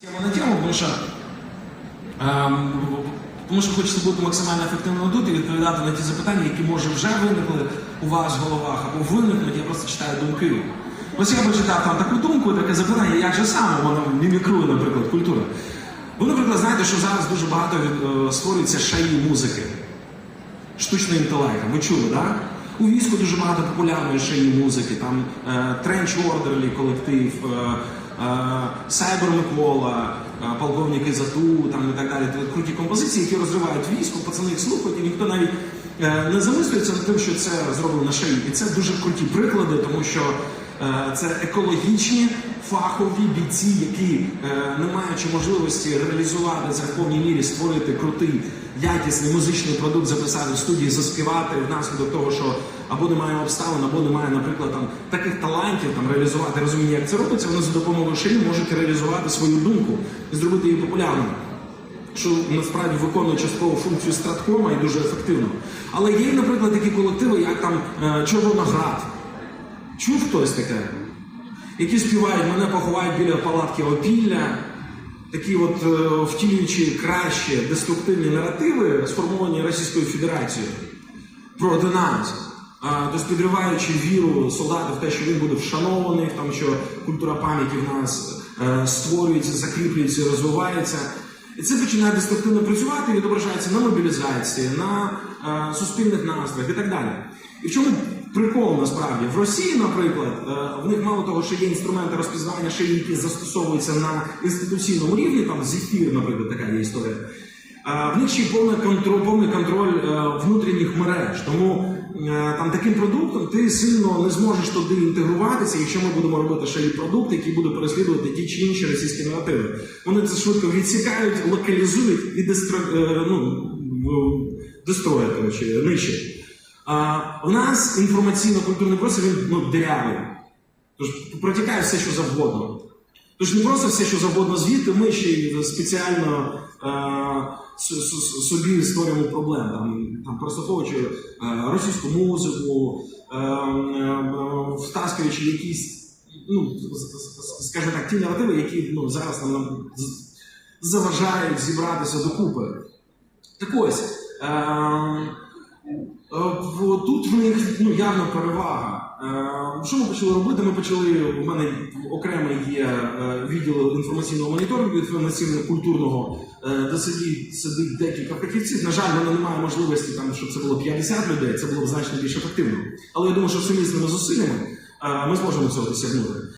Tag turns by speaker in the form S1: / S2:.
S1: Тема на тему, тому що, ем, тому що хочеться бути максимально ефективним тут і відповідати на ті запитання, які може вже виникли у вас в головах або виникнуть, я просто читаю думки. Ось я почитав там таку думку, таке запитання, як же саме воно мімікрує, наприклад, культура. Ви, наприклад, знаєте, що зараз дуже багато від- е, створюється шаї музики, штучний інтелект. Ви чули, так? Да? У війську дуже багато популярної шиї музики, там е, Тренч Ордерлі колектив, е, Сайбер Микола, е, полковник Ізату, там і так далі. Круті композиції, які розривають військо, пацани їх слухають, і ніхто навіть е, не замислюється над тим, що це зроблено на шиї. І це дуже круті приклади, тому що е, це екологічні фахові бійці, які, е, не маючи можливості реалізувати це в повній мірі, створити крутий, якісний музичний продукт, записати в студії, заспівати внаслідок того, що або немає обставин, або немає, наприклад, там таких талантів, там реалізувати розуміння, як це робиться. Вони за допомогою шиї можуть реалізувати свою думку і зробити її популярною. Що насправді виконує частково функцію страткома і дуже ефективно. Але є, наприклад, такі колективи, як там е, Червоноград. Чув хтось таке? Які співають мене поховають біля палатки опілля, такі от е, втілюючи краще деструктивні наративи, сформовані Російською Федерацією проти нас. А, тобто підриваючи віру солдата в те, що він буде вшанований, в тому, що культура пам'яті в нас е, створюється, закріплюється, розвивається. І це починає деструктивно працювати і відображається на мобілізації, на е, суспільних настроях і так далі. І в чому прикол насправді? В Росії, наприклад, е, в них мало того, що є інструменти розпізнавання шиї, які застосовуються на інституційному рівні, там зефір, наприклад, така є історія. В них ще й повний контроль, повний контроль е, внутрішніх мереж. Тому е, там таким продуктом ти сильно не зможеш туди інтегруватися, якщо ми будемо робити ще й продукт, який буде переслідувати ті чи інші російські наративи. Вони це швидко відсікають, локалізують і дестро, ну, дестроять, коротше, нищать. А у нас інформаційно-культурний простір він ну, дирявий. Тож протікає все, що завгодно. Тож не просто все, що завгодно звідти, ми ще й спеціально е, с- с- собі створюємо проблем, там, там прослуховуючи е, російську музику, е, е, втаскуючи якісь, ну, скажімо так, ті наративи, які ну, зараз нам, заважають зібратися докупи. Так ось. Е, Е, в- Тут в них ну, явна перевага. Е, Що ми почали робити? Ми почали, у мене окремо є е, відділ інформаційного моніторингу, інформаційно-культурного, е, де сидить, декілька фахівців. На жаль, мене немає можливості, там, щоб це було 50 людей, це було б значно більш ефективно. Але я думаю, що сумісними зусиллями е, ми зможемо цього досягнути.